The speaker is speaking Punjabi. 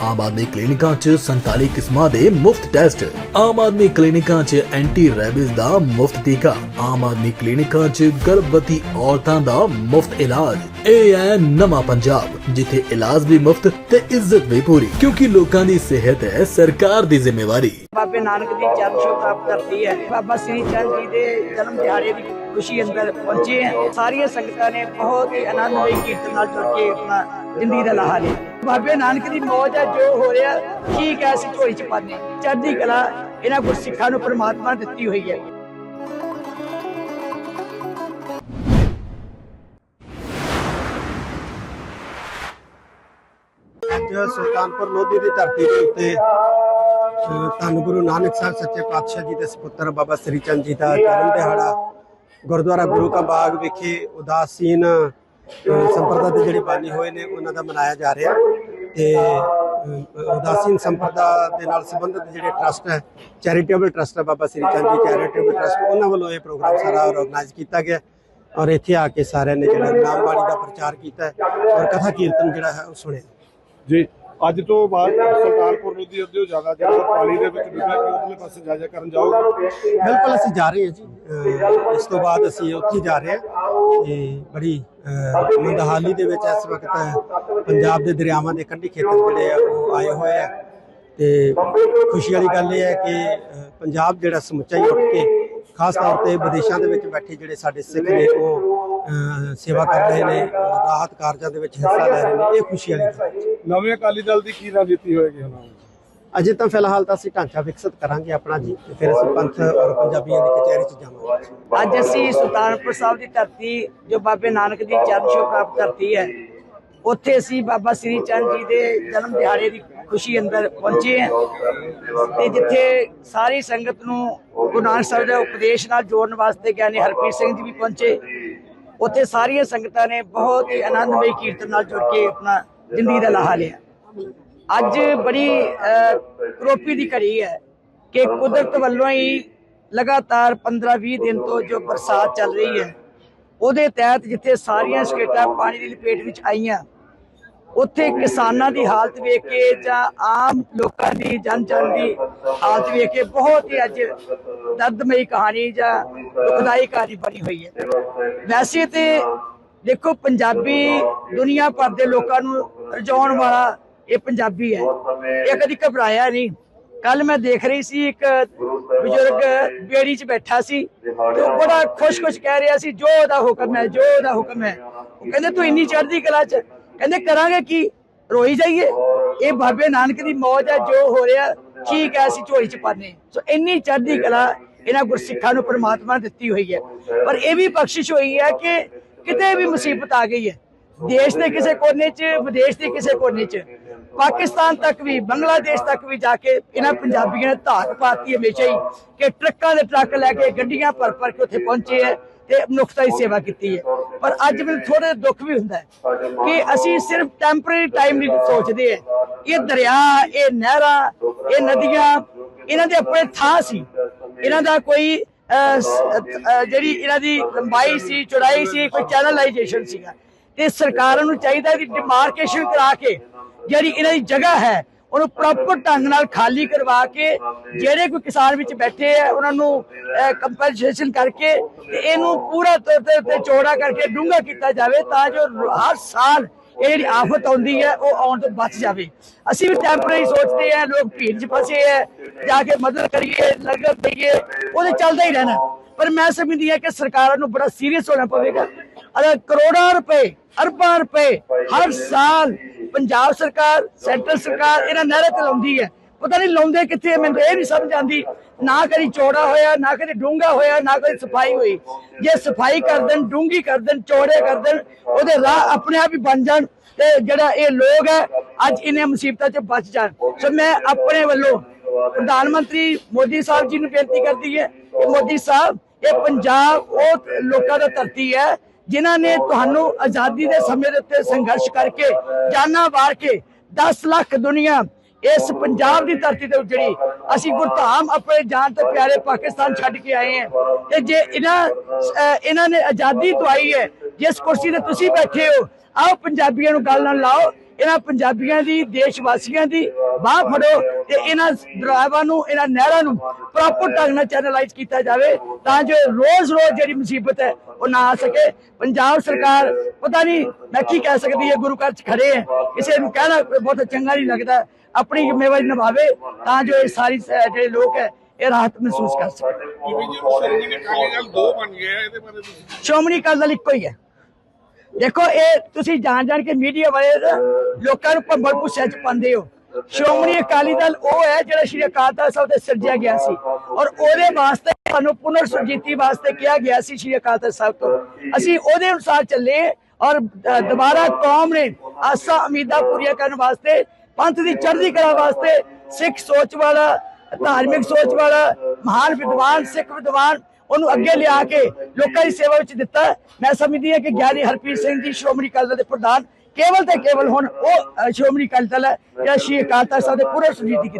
ਆਮ ਆਦਮੀ ਕਲੀਨਿਕਾਂ 'ਚ 47 ਕਿਸਮਾਂ ਦੇ ਮੁਫਤ ਟੈਸਟ। ਆਮ ਆਦਮੀ ਕਲੀਨਿਕਾਂ 'ਚ ਐਂਟੀ ਰੈਬਿਸ ਦਾ ਮੁਫਤ ਟੀਕਾ। ਆਮ ਆਦਮੀ ਕਲੀਨਿਕਾਂ 'ਚ ਗਰਭਵਤੀ ਔਰਤਾਂ ਦਾ ਮੁਫਤ ਇਲਾਜ। ਇਹ ਹੈ ਨਵਾਂ ਪੰਜਾਬ, ਜਿੱਥੇ ਇਲਾਜ ਵੀ ਮੁਫਤ ਤੇ ਇੱਜ਼ਤ ਵੀ ਪੂਰੀ। ਕਿਉਂਕਿ ਲੋਕਾਂ ਦੀ ਸਿਹਤ ਹੈ ਸਰਕਾਰ ਦੀ ਜ਼ਿੰਮੇਵਾਰੀ। ਬਾਬੇ ਨਾਨਕ ਦੀ ਚਰਨ ਛੋਹ ਪ੍ਰਾਪਤ ਕਰਦੀ ਹੈ। ਬਾਬਾ ਸ੍ਰੀ ਚੰਦ ਜੀ ਦੇ ਜਨਮ ਦਿਹਾੜੇ ਦੀ ਖੁਸ਼ੀ ਅੰਦਰ ਪਹੁੰਚੇ ਸਾਰੀਆਂ ਸੰਗਤਾਂ ਨੇ ਬਹੁਤ ਹੀ ਆਨੰਦਮਈ ਕੀਰਤਨ ਨਾਲ ਜੁੜ ਕੇ ਆਪਣਾ ਜ਼ਿੰਦਗੀ ਦਾ ਲਾਹਾ ਲਿਆ ਬਾਬੇ ਨਾਨਕ ਦੀ ਮੌਜ ਹੈ, ਜੋ ਹੋ ਰਿਹਾ ਠੀਕ ਹੈ ਅਸੀਂ ਝੋਲੀ ਚ ਪਾਉਂਦੇ ਚੜ੍ਹਦੀ ਕਲਾ ਇਹਨਾਂ ਗੁਰਸਿੱਖਾਂ ਨੂੰ ਪ੍ਰਮਾਤਮਾ ਨੇ ਦਿੱਤੀ ਹੋਈ ਹੈ। ਸੁਲਤਾਨਪੁਰ ਲੋਧੀ ਦੀ ਧਰਤੀ ਦੇ ਉੱਤੇ ਧੰਨ ਗੁਰੂ ਨਾਨਕ ਸਾਹਿਬ ਸੱਚੇ ਪਾਤਸ਼ਾਹ ਜੀ ਦੇ ਸੁਪੁੱਤਰ ਬਾਬਾ ਸ੍ਰੀ ਚੰਦ ਜੀ ਦਾ ਜਨਮ ਦਿਹਾੜਾ ਗੁਰਦੁਆਰਾ ਗੁਰੂ ਕਾ ਬਾਗ ਵਿਖੇ ਉਦਾਸੀਨ ਸੰਪਰਦਾ ਦੇ ਜਿਹੜੇ ਬਾਨੀ ਹੋਏ ਨੇ, ਉਹਨਾਂ ਦਾ ਮਨਾਇਆ ਜਾ ਰਿਹਾ। ਤੇ ਉਦਾਸੀਨ ਸੰਪਰਦਾ ਦੇ ਨਾਲ ਸੰਬੰਧਿਤ ਜਿਹੜੇ ਟਰਸਟ ਹੈ ਚੈਰੀਟੇਬਲ ਟਰਸਟ ਹੈ, ਬਾਬਾ ਸ੍ਰੀ ਚੰਦ ਜੀ ਚੈਰੀਟੇਬਲ ਟਰਸਟ ਉਹਨਾਂ ਵੱਲੋਂ ਇਹ ਪ੍ਰੋਗਰਾਮ ਸਾਰਾ ਆਰਗੇਨਾਈਜ਼ ਕੀਤਾ ਗਿਆ। ਔਰ ਇੱਥੇ ਆ ਕੇ ਸਾਰਿਆਂ ਨੇ ਜਿਹੜਾ ਨਾਮ ਦਾ ਪ੍ਰਚਾਰ ਕੀਤਾ ਔਰ ਕਥਾ ਕੀਰਤਨ ਜਿਹੜਾ ਹੈ, ਉਹ ਸੁਣਿਆ। ਜੀ ਅੱਜ ਤੋਂ ਬਾਅਦ ਸੁਲਤਾਨਪੁਰ ਲੋਧੀ ਉਦਯੋਗ ਜਾਗਾ ਜਿਹੜਾ ਦੇ ਵਿੱਚ ਡੁੱਬਿਆ ਕਿ ਉਧਰਲੇ ਪਾਸੇ ਜਾ ਕਰਨ ਜਾਓਗੇ ਬਿਲਕੁਲ ਅਸੀਂ ਜਾ ਰਹੇ ਹਾਂ ਜੀ। ਇਸ ਤੋਂ ਬਾਅਦ ਅਸੀਂ ਉੱਥੇ ਜਾ ਰਹੇ ਹਾਂ ਤੇ ਬੜੀ ਅਹ, ਮੰਦਹਾਲੀ ਦੇ ਵਿੱਚ ਇਸ ਵਕਤ ਪੰਜਾਬ ਦੇ ਦਰਿਆਵਾਂ ਦੇ ਕੰਢੀ ਖੇਤਰ ਜਿਹੜੇ ਆ ਉਹ ਆਏ ਹੋਏ ਆ। ਤੇ ਖੁਸ਼ੀ ਵਾਲੀ ਗੱਲ ਇਹ ਹੈ ਕਿ ਪੰਜਾਬ ਜਿਹੜਾ ਸਮੁੱਚਾ ਹੀ ਉੱਠ ਕੇ ਖਾਸ ਤੌਰ ਤੇ ਵਿਦੇਸ਼ਾਂ ਦੇ ਵਿੱਚ ਬੈਠੇ ਜਿਹੜੇ ਸਾਡੇ ਸਿੱਖ ਨੇ ਉਹ ਸੇਵਾ ਕਰ ਰਹੇ ਨੇ ਰਾਹਤ ਕਾਰਜਾਂ ਦੇ ਵਿੱਚ ਹਿੱਸਾ ਲੈ ਰਹੇ ਨੇ ਇਹ ਖੁਸ਼ੀ ਵਾਲੀ ਗੱਲ ਹੈ। ਨਵੇਂ ਅਕਾਲੀ ਦਲ ਦੀ ਕੀ ਰਣਨੀਤੀ ਹੋਏਗੀ ਹੁਣ? ਅਜੇ ਤਾਂ ਫਿਲਹਾਲ ਤਾਂ ਅਸੀਂ ਢਾਂਚਾ ਵਿਕਸਿਤ ਕਰਾਂਗੇ ਆਪਣਾ ਜੀ ਤੇ ਫਿਰ ਅਸੀਂ ਪੰਥ ਔਰ ਪੰਜਾਬੀਆਂ ਦੀ ਕਚਹਿਰੀ 'ਚ ਜਾਵਾਂਗੇ। ਅੱਜ ਅਸੀਂ ਸੁਲਤਾਨਪੁਰ ਸਾਹਿਬ ਦੀ ਧਰਤੀ ਜੋ ਬਾਬੇ ਨਾਨਕ ਦੀ ਚਰਨ ਛੋਹ ਪ੍ਰਾਪਤ ਕਰਤੀ ਹੈ ਉੱਥੇ ਅਸੀਂ ਬਾਬਾ ਸ੍ਰੀ ਚੰਦ ਜੀ ਦੇ ਜਨਮ ਦਿਹਾੜੇ ਦੀ ਖੁਸ਼ੀ ਅੰਦਰ ਪਹੁੰਚੇ ਹਾਂ। ਤੇ ਜਿੱਥੇ ਸਾਰੀ ਸੰਗਤ ਨੂੰ ਗੁਰੂ ਨਾਨਕ ਸਾਹਿਬ ਦੇ ਉਪਦੇਸ਼ ਨਾਲ ਜੋੜਨ ਵਾਸਤੇ ਗਿਆਨੀ ਹਰਪ੍ਰੀਤ ਸਿੰਘ ਜੀ ਵੀ ਪਹੁੰਚੇ। ਉੱਥੇ ਸਾਰੀਆਂ ਸੰਗਤਾਂ ਨੇ ਬਹੁਤ ਹੀ ਆਨੰਦਮਈ ਕੀਰਤਨ ਨਾਲ ਜੁੜ ਕੇ ਆਪਣਾ ਜ਼ਿੰਦਗੀ ਦਾ ਲਾਹਾ ਲਿਆ। ਅੱਜ ਬੜੀ ਕਰੋਪੀ ਦੀ ਘੜੀ ਹੈ ਕਿ ਕੁਦਰਤ ਵੱਲੋਂ ਹੀ ਲਗਾਤਾਰ 15-20 ਦਿਨ ਤੋਂ ਜੋ ਬਰਸਾਤ ਚੱਲ ਰਹੀ ਹੈ, ਉਹਦੇ ਤਹਿਤ ਜਿੱਥੇ ਸਾਰੀਆਂ ਸਟੇਟਾਂ ਪਾਣੀ ਦੀ ਲਪੇਟ ਵਿੱਚ ਆਈਆਂ ਉੱਥੇ ਕਿਸਾਨਾਂ ਦੀ ਹਾਲਤ ਵੇਖ ਕੇ ਜਾਂ ਆਮ ਲੋਕਾਂ ਦੀ ਜਨ ਜਨ ਦੀ ਹਾਲਤ ਵੇਖ ਕੇ ਬਹੁਤ ਹੀ ਅੱਜ ਦਰਦਮਈ ਕਹਾਣੀ ਜਾਂ ਦੁਖਦਾਈ ਕਹਾਣੀ ਬਣੀ ਹੋਈ ਹੈ। ਵੈਸੇ ਤੇ ਦੇਖੋ, ਪੰਜਾਬੀ ਦੁਨੀਆ ਭਰ ਦੇ ਲੋਕਾਂ ਨੂੰ ਰਜਾਉਣ ਵਾਲਾ ਇਹ ਪੰਜਾਬੀ ਹੈ। ਇਹ ਕਦੀ ਘਬਰਾਇਆ ਨਹੀਂ। ਕੱਲ ਮੈਂ ਦੇਖ ਰਹੀ ਸੀ ਇੱਕ ਬਜ਼ੁਰਗ ਬੇੜੀ 'ਚ ਬੈਠਾ ਸੀ ਤੇ ਉਹ ਬੜਾ ਖੁਸ਼-ਖੁਸ਼ ਕਹਿ ਰਿਹਾ ਸੀ, ਜੋ ਉਹਦਾ ਹੁਕਮ ਹੈ, ਜੋ ਉਹਦਾ ਹੁਕਮ ਹੈ। ਉਹ ਕਹਿੰਦੇ, ਤੂੰ ਇੰਨੀ ਚੜ੍ਹਦੀ ਕਲਾ 'ਚ ਕਹਿੰਦੇ ਕਰਾਂਗੇ ਕੀ? ਰੋਈ ਜਾਈਏ। ਇਹ ਬਾਬੇ ਨਾਨਕ ਦੀ ਮੌਜ ਹੈ, ਜੋ ਹੋ ਰਿਹਾ, ਠੀਕ ਹੈ, ਅਸੀਂ ਝੋਲੀ 'ਚ ਪਾਣੇ ਸੋ ਇੰਨੀ ਚੜ੍ਹਦੀ ਕਲਾ ਇਹਨਾਂ ਗੁਰਸਿੱਖਾਂ ਨੂੰ ਪ੍ਰਮਾਤਮਾ ਨੇ ਦਿੱਤੀ ਹੋਈ ਹੈ। ਪਰ ਇਹ ਵੀ ਬਖਸ਼ਿਸ਼ ਹੋਈ ਹੈ ਕਿ ਕਿਤੇ ਵੀ ਮੁਸੀਬਤ ਆ ਗਈ ਹੈ। ਦੇਸ਼ ਦੇ ਕਿਸੇ ਕੋਨੇ 'ਚ, ਵਿਦੇਸ਼ ਦੇ ਕਿਸੇ ਕੋਨੇ 'ਚ। ਪਾਕਿਸਤਾਨ ਤੱਕ ਵੀ, ਬੰਗਲਾਦੇਸ਼ ਤੱਕ ਵੀ ਜਾ ਕੇ ਇਹਨਾਂ ਪੰਜਾਬੀਆਂ ਨੇ ਧਾਕ ਪਾਤੀ ਹਮੇਸ਼ਾ ਹੀ ਕਿ ਟਰੱਕਾਂ ਦੇ ਟਰੱਕ ਲੈ ਕੇ ਗੱਡੀਆਂ ਭਰ ਭਰ ਕੇ ਉੱਥੇ ਪਹੁੰਚੇ ਹੈ। ਤੇ ਮਨੁੱਖਤਾ ਦੀ ਸੇਵਾ ਕੀਤੀ ਹੈ। ਪਰ ਅੱਜ ਮੈਨੂੰ ਥੋੜਾ ਦੁੱਖ ਵੀ ਹੁੰਦਾ ਕਿ ਅਸੀਂ ਸਿਰਫ ਟੈਂਪਰੇਰੀ ਟਾਈਮ ਨਹੀਂ ਸੋਚਦੇ ਹੈ। ਇਹ ਦਰਿਆ ਇਹ ਨਹਿਰਾਂ ਇਹ ਨਦੀਆਂ ਇਹਨਾਂ ਦੇ ਆਪਣੇ ਥਾਂ ਸੀ। ਇਹਨਾਂ ਦਾ ਕੋਈ ਜਿਹੜੀ ਇਹਨਾਂ ਦੀ ਲੰਬਾਈ ਸੀ ਚੌੜਾਈ ਸੀ ਕੋਈ ਚੈਨਲਾਈਜੇਸ਼ਨ ਸੀਗਾ। ਤੇ ਸਰਕਾਰਾਂ ਨੂੰ ਚਾਹੀਦਾ ਕਿ ਡਿਮਾਰਕੇਸ਼ਨ ਕਰਾ ਕੇ ਜਿਹੜੀ ਇਹਨਾਂ ਦੀ ਜਗ੍ਹਾ ਹੈ ਉਹਨੂੰ ਪ੍ਰੋਪਰ ਢੰਗ ਨਾਲ ਖਾਲੀ ਕਰਵਾ ਕੇ ਜਿਹੜੇ ਕੋਈ ਕਿਸਾਨ ਵਿੱਚ ਬੈਠੇ ਆ, ਉਹਨਾਂ ਨੂੰ ਕੰਪਨਸੇਸ਼ਨ ਕਰਕੇ ਤੇ ਇਹਨੂੰ ਪੂਰਾ ਤੌਰ ਤੇ ਚੌੜਾ ਕਰਕੇ ਡੂੰਘਾ ਕੀਤਾ ਜਾਵੇ ਤਾਂ ਜੋ ਹਰ ਸਾਲ ਇਹ ਜਿਹੜੀ ਆਫਤ ਆਉਂਦੀ ਹੈ, ਉਹ ਆਉਣ ਤੋਂ ਬਚ ਜਾਵੇ। ਅਸੀਂ ਵੀ ਟੈਂਪਰੇਰੀ ਸੋਚਦੇ ਆ, ਲੋਕ ਭੀੜ 'ਚ ਫਸੇ ਆ, ਜਾ ਕੇ ਮਦਦ ਕਰੀਏ ਲੰਗਰ ਦਈਏ, ਉਹਦੇ ਚੱਲਦਾ ਹੀ ਰਹਿਣਾ। ਪਰ ਮੈਂ ਸਮਝਦੀ ਹਾਂ ਕਿ ਸਰਕਾਰਾਂ ਨੂੰ ਬੜਾ ਸੀਰੀਅਸ ਹੋਣਾ ਪਵੇਗਾ। ਅਗਰ ਕਰੋੜਾਂ ਰੁਪਏ, ਅਰਬਾਂ ਰੁਪਏ ਹਰ ਸਾਲ ਪੰਜਾਬ ਸਰਕਾਰ ਸੈਂਟਰ ਸਰਕਾਰ ਇਹਨਾਂ ਨਹਿਰਾਂ ਤੇ ਲਾਉਂਦੀ ਹੈ। ਪਤਾ ਨਹੀਂ ਲਾਉਂਦੇ ਕਿੱਥੇ ਮੈਨੂੰ ਇਹ ਨਹੀਂ ਸਮਝ ਆਉਂਦੀ। ਨਾ ਕਦੀ ਚੌੜਾ ਹੋਇਆ, ਨਾ ਕਦੀ ਡੂੰਘਾ ਹੋਇਆ, ਨਾ ਕਦੀ ਸਫ਼ਾਈ ਹੋਈ। ਜੇ ਸਫ਼ਾਈ ਕਰ ਦੇਣ, ਡੂੰਘੀ ਕਰ ਦੇਣ, ਚੌੜੇ ਕਰ ਦੇਣ, ਉਹਦੇ ਰਾਹ ਆਪਣੇ ਆਪ ਹੀ ਬਣ ਜਾਣ ਤੇ ਜਿਹੜਾ ਇਹ ਲੋਕ ਹੈ, ਅੱਜ ਇਹਨਾਂ ਮੁਸੀਬਤਾਂ 'ਚ ਬਚ ਜਾਣ। ਸੋ ਮੈਂ ਆਪਣੇ ਵੱਲੋਂ ਪ੍ਰਧਾਨ ਮੰਤਰੀ ਮੋਦੀ ਸਾਹਿਬ ਜੀ ਨੂੰ ਬੇਨਤੀ ਕਰਦੀ ਹੈ ਕਿ ਮੋਦੀ ਸਾਹਿਬ, ਇਹ ਪੰਜਾਬ ਉਹ ਲੋਕਾਂ ਦਾ ਧਰਤੀ ਹੈ ਜਿਨ੍ਹਾਂ ਨੇ ਤੁਹਾਨੂੰ ਆਜ਼ਾਦੀ ਦੇ ਸਮੇਂ ਦੇ ਉੱਤੇ ਸੰਘਰਸ਼ ਕਰਕੇ ਜਾਨਾਂ ਵਾਰ ਕੇ 10 ਲੱਖ ਦੁਨੀਆ ਇਸ ਪੰਜਾਬ ਦੀ ਧਰਤੀ ਤੇ ਉਜੜੀ ਅਸੀਂ ਗੁਰਧਾਮ ਆਪਣੇ ਜਾਨ ਤੋਂ ਪਿਆਰੇ ਪਾਕਿਸਤਾਨ ਛੱਡ ਕੇ ਆਏ ਹਾਂ। ਤੇ ਜੇ ਇਹਨਾਂ ਇਹਨਾਂ ਨੇ ਆਜ਼ਾਦੀ ਦਵਾਈ ਹੈ ਜਿਸ ਕੁਰਸੀ ਤੇ ਤੁਸੀਂ ਬੈਠੇ ਹੋ ਆਓ ਪੰਜਾਬੀਆਂ ਨੂੰ ਗੱਲ ਨਾਲ ਲਾਓ। ਇਹਨਾਂ ਪੰਜਾਬੀਆਂ ਦੀ ਦੇਸ਼ ਵਾਸੀਆਂ ਦੀ ਬਾਹ ਫੜੋ ਤੇ ਇਹਨਾਂ ਦਰਿਆਵਾਂ ਨੂੰ ਇਹਨਾਂ ਨਹਿਰਾਂ ਨੂੰ ਪ੍ਰੋਪਰ ਢੰਗ ਨਾਲ ਚੈਨਲਾਈਜ਼ ਕੀਤਾ ਜਾਵੇ ਤਾਂ ਜੋ ਰੋਜ਼-ਰੋਜ਼ ਜਿਹੜੀ ਮੁਸੀਬਤ ਹੈ ਉਹ ਨਾ ਆ ਸਕੇ। ਪੰਜਾਬ ਸਰਕਾਰ ਪਤਾ ਨਹੀਂ ਮੈਂ ਕੀ ਕਹਿ ਸਕਦੀ ਹੈ ਗੁਰੂ ਘਰ ਚ ਖੜੇ ਹੈ। ਕਿਸੇ ਨੂੰ ਕਹਿਣਾ ਬਹੁਤ ਚੰਗਾ ਨਹੀਂ ਲੱਗਦਾ। ਆਪਣੀ ਜ਼ਿੰਮੇਵਾਰੀ ਨਿਭਾਵੇ ਤਾਂ ਜੋ ਇਹ ਸਾਰੀ ਜਿਹੜੇ ਲੋਕ ਹੈ ਇਹ ਰਾਹਤ ਮਹਿਸੂਸ ਕਰ ਸਕਣ। ਸ਼੍ਰੋਮਣੀ ਅਕਾਲੀ ਦਲ ਇੱਕੋ ਹੀ ਹੈ। ਦੇਖੋ, ਇਹ ਤੁਸੀਂ ਜਾਣ ਜਾਣ ਕੇ ਮੀਡੀਆ ਵਾਲੇ ਲੋਕਾਂ ਨੂੰ ਭੰਬਲ ਭੁੱਸੇ ਚ ਪਾਉਂਦੇ ਹੋ। ਸ਼੍ਰੋਮਣੀ ਅਕਾਲੀ ਦਲ ਉਹ ਹੈ ਜਿਹੜਾ ਸ਼੍ਰੀ ਅਕਾਲ ਤਖਤ ਸਾਹਿਬ ਤੇ ਸਿਰਜਿਆ ਗਿਆ ਸੀ। ਔਰ ਉਹਦੇ ਵਾਸਤੇ ਸਾਨੂੰ ਪੁਨਰ ਸੁਰਜੀਤੀ ਵਾਸਤੇ ਕਿਹਾ ਗਿਆ ਸੀ ਸ਼੍ਰੀ ਅਕਾਲ ਤਖਤ ਸਾਹਿਬ ਤੋਂ। ਅਸੀਂ ਉਹਦੇ ਅਨੁਸਾਰ ਚੱਲੇ ਔਰ ਦੁਬਾਰਾ ਕੌਮ ਨੇ ਆਸਾਂ ਉਮੀਦਾਂ ਪੂਰੀਆਂ ਕਰਨ ਵਾਸਤੇ, ਪੰਥ ਦੀ ਚੜ੍ਹਦੀ ਕਲਾ ਵਾਸਤੇ ਸਿੱਖ ਸੋਚ ਵਾਲਾ, ਧਾਰਮਿਕ ਸੋਚ ਵਾਲਾ, ਮਹਾਨ ਵਿਦਵਾਨ, ਸਿੱਖ ਵਿਦਵਾਨ ਉਹਨੂੰ ਅੱਗੇ ਲਿਆ ਕੇ ਲੋਕਾਂ ਦੀ ਸੇਵਾ ਵਿੱਚ ਦਿੱਤਾ। ਮੈਂ ਸਮਝਦੀ ਹਾਂ ਕਿ ਗਿਆਨੀ ਹਰਪ੍ਰੀਤ ਸਿੰਘ ਜੀ ਸ਼੍ਰੋਮਣੀ ਅਕਾਲੀ ਦਲ ਦੇ ਪ੍ਰਧਾਨ ਕੇਵਲ ਤੇ ਕੇਵਲ ਹੁਣ ਉਹ ਸ਼੍ਰੋਮਣੀ ਅਕਾਲੀ ਦਲ ਹੈ ਜਿਹੜਾ ਸ਼੍ਰੀ ਅਕਾਲ ਤਖਤ ਸਾਹਿਬ ਦੇ ਪੂਰੇ ਸੁਜੀਤੀ ਕੀਤੀ